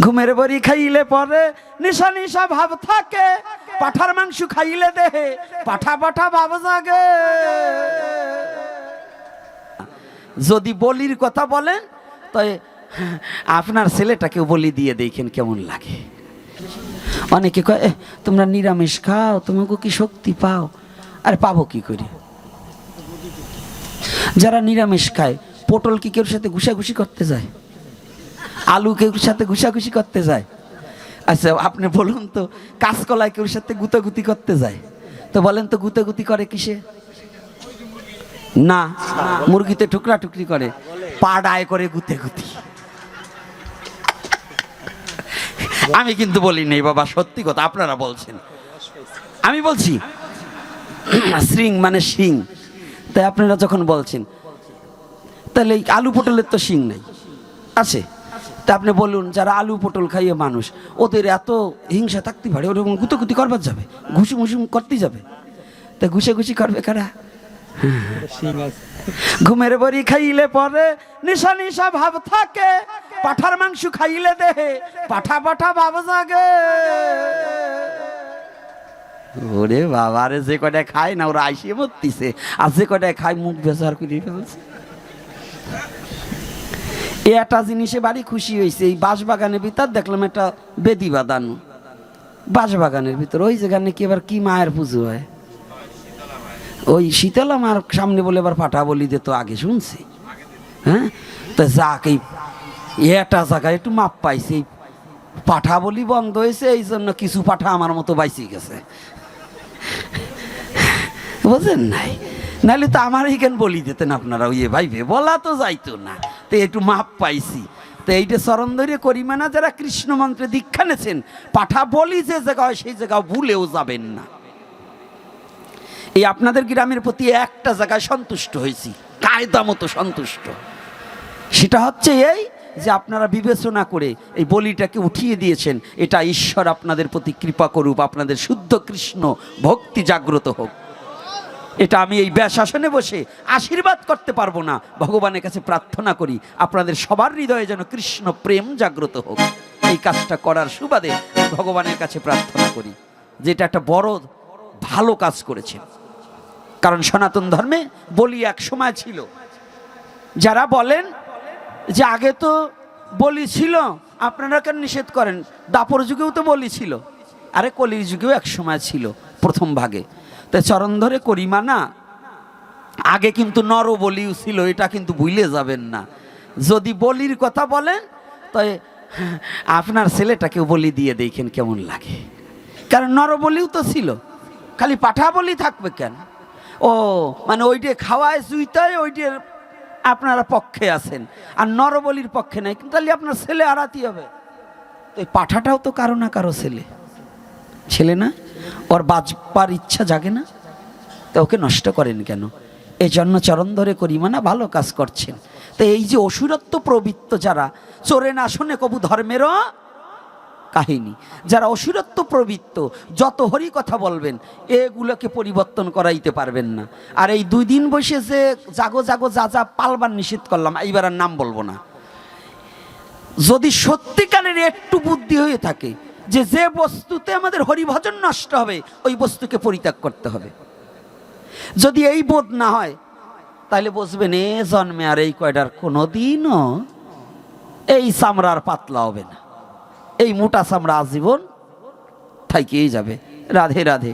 ঘুমের বড়ি খাইলে পরে নিশা নিশা ভাব থাকে পাঠার মাংস খাইলে দেহে পাঠা পাঠা ভাব জাগে। যদি বলির কথা বলেন তাই আপনার ছেলেটাকেও বলি দিয়ে দেখেন কেমন লাগে। অনেকে কয় "এ, তোমরা নিরামিষ খাও তোমাকে কি শক্তি পাও? আর পাবো কি করে? যারা নিরামিষ খায় পটল কি কেউ সাথে ঘুষাঘুষি করতে যায়? আলু কেউ সাথে ঘুষাঘুষি করতে যায়। আচ্ছা আপনি বলুন তো, কাঁচকলায় কেউ সাথে গুতাগুতি করতে যায়? তো বলেন তো, গুতাগুতি করে কিসে? না, মুরগিতে টুকরা টুকরি করে, পাড়ায় করে গুতে গুতি আমি কিন্তু বলি নেই, বাবা, সত্যি কথা, আপনারা বলছেন। আমি বলছি শ্রিং মানে শিং। তাই আপনারা যখন বলছেন, তাহলে আলু পটলের তো শিং নেই। আছে। তা আপনি বলুন, যারা আলু পটল খাইয়ে মানুষ, ওদের এত হিংসা থাকতে পারে, ওরকম গুতোগুতি করবার যাবে? ঘুষি মুসুম করতে যাবে? তা ঘুষে ঘুষি করবে কারা? ঘুমের বড়ি খাইলে পরে নিশা নিশা ভাব থাকে, পাঠার মাংস খাইলে দেহে পাঠা পাঠা ভাব জাগে। ওরে বাবা রে যে কটায় খায় না, ওরা আইসিয়ে মরতিছে, আর যে কটায় খায় মুখ বেজার করে ফেলছে। একটা জিনিসে বাড়ি খুশি হয়েছে এই বাঁশবাগানের ভিতর দেখলাম একটা বেদি বাঁধানো। বাঁশবাগানের ভিতর, ওই যেখানে কি এবার কি মায়ের পুজো হয়? ওই শীতল মার সামনে বলে এবার পাঠা বলি দে তো আগে শুনছি। হ্যাঁ? তো যাক, এই এটা জায়গায় একটু মাপ পাইছে। এই পাঠা বলি বন্ধ হয়েছে, এই জন্য কিছু পাঠা আমার মতো বাইসি গেছে। বুঝেন নাই? নাহলে তো আমার এইখান বলি দিতেন আপনারা? ওই ভাইবে বলা তো যাইতো না। তো একটু মাপ পাইছি। তো এইটা চরণ ধরে করিমানা যারা কৃষ্ণ মন্ত্রে দীক্ষা নেছেন, পাঠা বলি যে জায়গা হয় সেই জায়গা ভুলেও যাবেন না। এই আপনাদের গ্রামের প্রতি একটা জায়গায় সন্তুষ্ট হয়েছি, কায়দা মতো সন্তুষ্ট। সেটা হচ্ছে এই যে আপনারা বিবেচনা করে এই বলিটাকে উঠিয়ে দিয়েছেন, এটা ঈশ্বর আপনাদের প্রতি কৃপা করুক, আপনাদের শুদ্ধ কৃষ্ণ ভক্তি জাগ্রত হোক। এটা আমি এই ব্যাসাসনে বসে আশীর্বাদ করতে পারব না। ভগবানের কাছে প্রার্থনা করি, আপনাদের সবার হৃদয়ে যেন কৃষ্ণ প্রেম জাগ্রত হোক। এই কাজটা করার সুবাদে ভগবানের কাছে প্রার্থনা করি, যেটা একটা বড়, ভালো কাজ করেছেন কারণ সনাতন ধর্মে বলি এক সময় ছিল, যারা বলেন যে আগে তো বলি ছিল, আপনারা কেন নিষেধ করেন? দাপর যুগেও তো বলি ছিল। আরে কলির যুগেও এক সময় ছিল, প্রথম ভাগে। তাই চরণ ধরে করিমা না। আগে কিন্তু নর বলিও ছিল, এটা কিন্তু ভুলে যাবেন না। যদি বলির কথা বলেন তাই আপনার ছেলেটাকেও বলি দিয়ে দেখেন কেমন লাগে। কারণ নরবলিও তো ছিল, খালি পাঠা বলি থাকবে কেন? ও মানে ওইটে খাওয়ায় সুইতায় ওইটার আপনারা পক্ষে আছেন, আর নরবলির পক্ষে নাই, কিন্তু তাহলে আপনার ছেলে আড়াতি হবে। তো এই পাঠাটাও তো কারও না কারও ছেলে। ছেলে না? ওর বাজবার ইচ্ছা জাগে না। তো ওকে নষ্ট করেন কেন? এই জন্য চরণ ধরে করি মানে ভালো কাজ করছেন। তো এই যে অসুরত্ব প্রবৃত্ত যারা, চোরে না শোনে কবু ধর্মেরও কাহিনী। যারা অসুরত্ব প্রবৃত্ত, যত হরি কথা বলবেন, এগুলোকে পরিবর্তন করাইতে পারবেন না। আর এই দুই দিন বসে যে জাগো জাগো যা যা পালবার নিষেধ করলাম, এইবার আর নাম বলব না। যদি সত্যিকারের একটু বুদ্ধি হয়ে থাকে যে যে বস্তুতে আমাদের হরিভজন নষ্ট হবে, ওই বস্তুকে পরিত্যাগ করতে হবে। যদি এই বোধ না হয় তাহলে বুঝবেন এ জন্মে আর এই কয়টার কোনো দিনও এই চামড়ার পাতলা হবে না। এই মোটা চামড়া আজীবন থাইকেই যাবে। রাধে রাধে।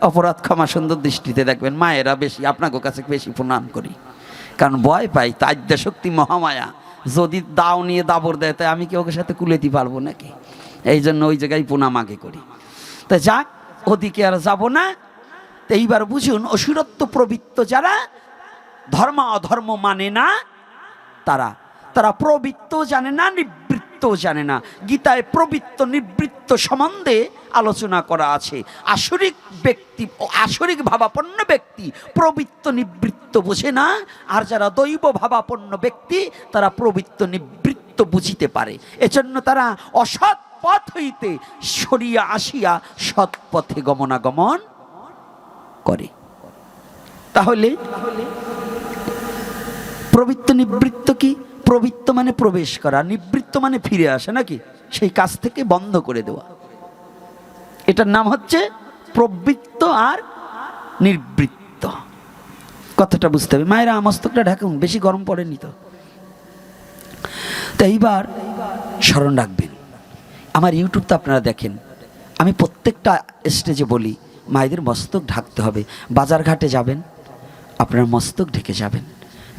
অপরাধ ক্ষমা সুন্দর দৃষ্টিতে দেখবেন, মায়েরা বেশি আপনাকে কাছে বেশি প্রণাম করি। কারণ ভয় পাই তাজ্য শক্তি মহামায়া। যদি দাও নিয়ে দাবর দেয়, তাই আমি কি ওকে সাথে কুলেতে পারব নাকি? এই জন্য ওই জায়গায় প্রণাম আগে করি। তা যাক, ওদিকে আর যাব না। তো এইবার বুঝুন, অসুরত্ব প্রবৃত্ত যারা, ধর্ম অধর্ম মানে না তারা। তারা প্রবৃত্ত জানে না, নিবৃত্ত জানে না। গীতায় প্রবৃত্ত, নিবৃত্ত সম্বন্ধে আলোচনা করা আছে। আসরিক ব্যক্তি আসরিক ভাবাপন্ন ব্যক্তি প্রবৃত্ত, নিবৃত্ত বোঝে না। আর যারা দৈব ভাবাপন্ন ব্যক্তি, তারা প্রবৃত্ত, নিবৃত্ত বুঝিতে পারে। এজন্য তারা অসৎ পথ হইতে সরিয়া আসিয়া সৎ পথে গমনাগমন করে। তাহলে প্রবৃত্ত নিবৃত্ত কি? প্রবৃত্ত মানে প্রবেশ করা, নিবৃত্ত মানে ফিরে আসা নাকি? সেই কাজ থেকে বন্ধ করে দেওয়া। এটার নাম হচ্ছে প্রবৃত্ত আর নিবৃত্ত। কথাটা বুঝতে হবে। মায়েরা মস্তকটা ঢাকুন, বেশি গরম পড়েনি তো। তো এইবার স্মরণ রাখবেন আমার ইউটিউব তো আপনারা দেখেন, আমি প্রত্যেকটা স্টেজে বলি, মায়েদের মস্তক ঢাকতে হবে। বাজার ঘাটে যাবেন, আপনার মস্তক ঢেকে যাবেন।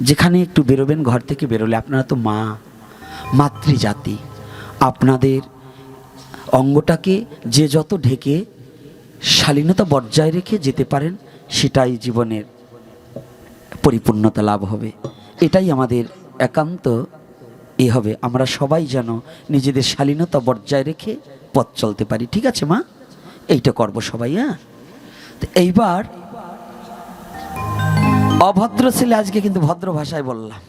যেখানে একটু বেরোবেন, ঘর থেকে বেরোলে আপনারা তো মা, মাতৃজাতি। আপনাদের অঙ্গটাকে যে যত ঢেকে শালীনতা বজায় রেখে যেতে পারেন, সেটাই জীবনের পরিপূর্ণতা লাভ হবে। এটাই আমাদের একান্ত এ হবে। আমরা সবাই যেন নিজেদের শালীনতা বজায় রেখে পথ চলতে পারি। ঠিক আছে, মা? এইটা করব সবাই হ্যাঁ? তো এইবার অভদ্র ছেলে আজকে কিন্তু ভদ্র ভাষায় বললাম।